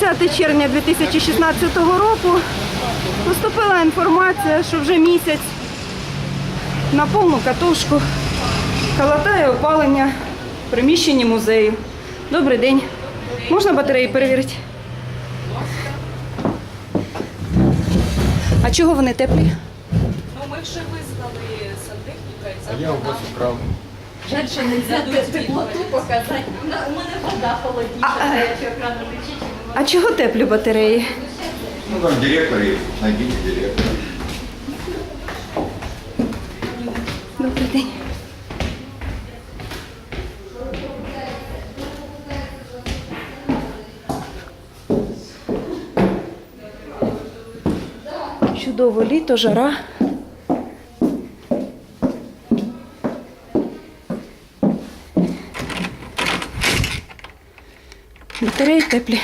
30 червня 2016 року поступила інформація, що вже місяць на повну катушку калатає опалення в приміщенні музею. Добрий день. Можна батареї перевірити? А чого вони теплі? Ну, ми вже визнали сантехніка і А я у вас украв. Жаль, що не теплоту показати. У мене вода холодніша, якщо екрану лечить. А чого теплі батареї? Ну там директор есть, найдите директора. Добрий день. Чудово літо, жара. Батареї теплі.